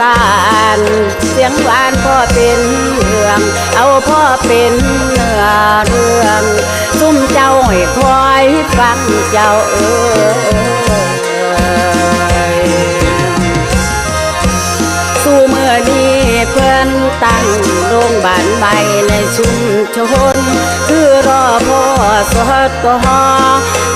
ตาล เสียงหวานพ่อเป็นเรื่อง เอาพ่อเป็นเนื้อเรื่องซุ่มเจ้าให้คอยฟังเจ้าเอ้ยสู่เมื่อนี้เพื่อนตั้งโรงบ้านใหม่ในชุมชน คือรอพ่อ สอดก็ฮอ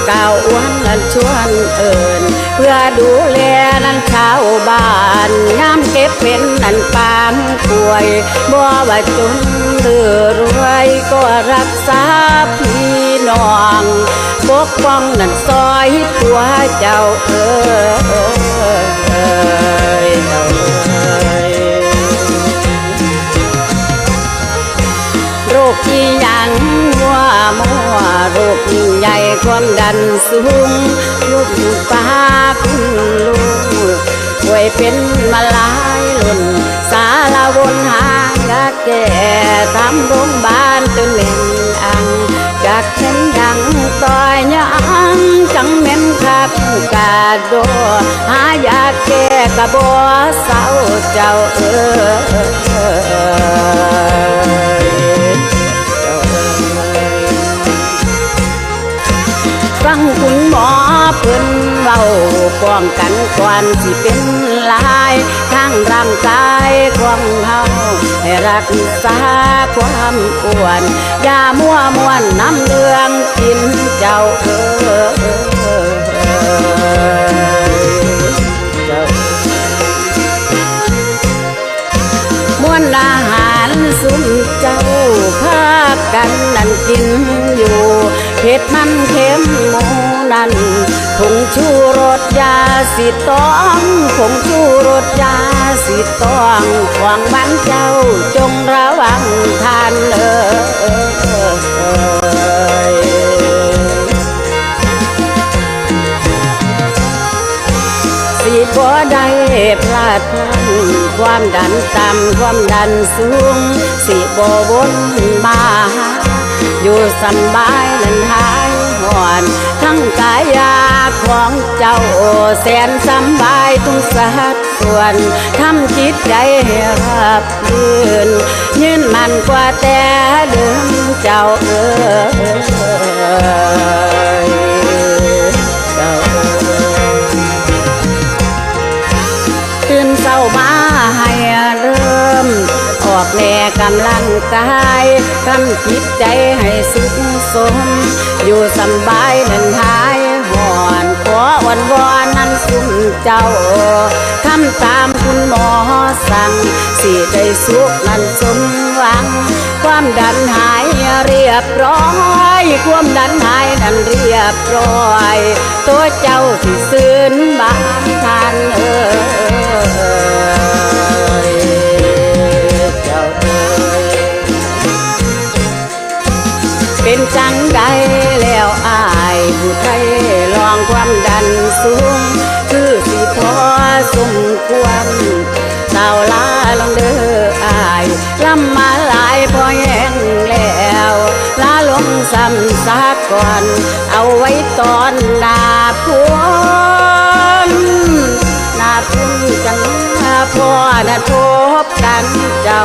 ก่าวอ้วนนั้นชวนเอิญเพื่อดูแลนั้นชาวบ้านน้ำเก็บเป็นนั้นปางป่วยบ่ว่าจนหรือรวยก็รักษาพี่น้องปกป้องนั่นซอยตัวเจ้าเอ้ยเจ้าเอ้ยโรคที่ย มัวโรคยิ่งใหญ่ความดันสูงลูกป้าคุณลูกป่วยเป็นมาหลายลุ่น สารวนหางกะแก่ทำโรงพยาบาลจนเล่นอัง จากเช่นดังต่อยยังจังเม่นคักกาโดหายาแก้กะบ่เศร้าเจ้าเอ้ย เพิ่นเว้าป้องกันก่อนสิเป็นลายทางร่างกายของเฮาให้รักษาความอ้วนอย่ามัวมวนน้ำเลืองกินเจ้าเอ้ยเจ้ามวนอาหารสุมเจ้าพากันนั่นกินอยู่เผ็ดมันเค็มหมู นั่นผงชูรสยาสิต้องผงชูรสยาสิต้องหวังบ้านเจ้าจงระวังทานเอ้ยสิบ่ได้พลาดพลั้งความดันต่ำความดันสูง สิบ่วนมาหาอยู่สบายนั้นหา ยห่อนทั้งกายาของเจ้าแสนสำบายทุกสัดส่วนทำจิตใจให้รับรื่นยืนมันกว่าแต่เดิมเจ้าเออ กำลังกายทำจิตใจให้สุขสม อยู่สบายนั้นหายห่อนขอวอนวอนนั้นสุมเจ้าทำตามคุณหมอสั่งสิได้สุขนั้นสมหวัง ความดันหายเรียบร้อยความดันหายนั้นเรียบร้อย ตัวเจ้าที่ซื่นบานทานเอ้ยำมาหลายพอแห้งแล้วลาลงซ้ำซากก่อน เอาไว้ตอนหนาพวนหนาพุ่นจังหาพ่อนะทบกันเจ้า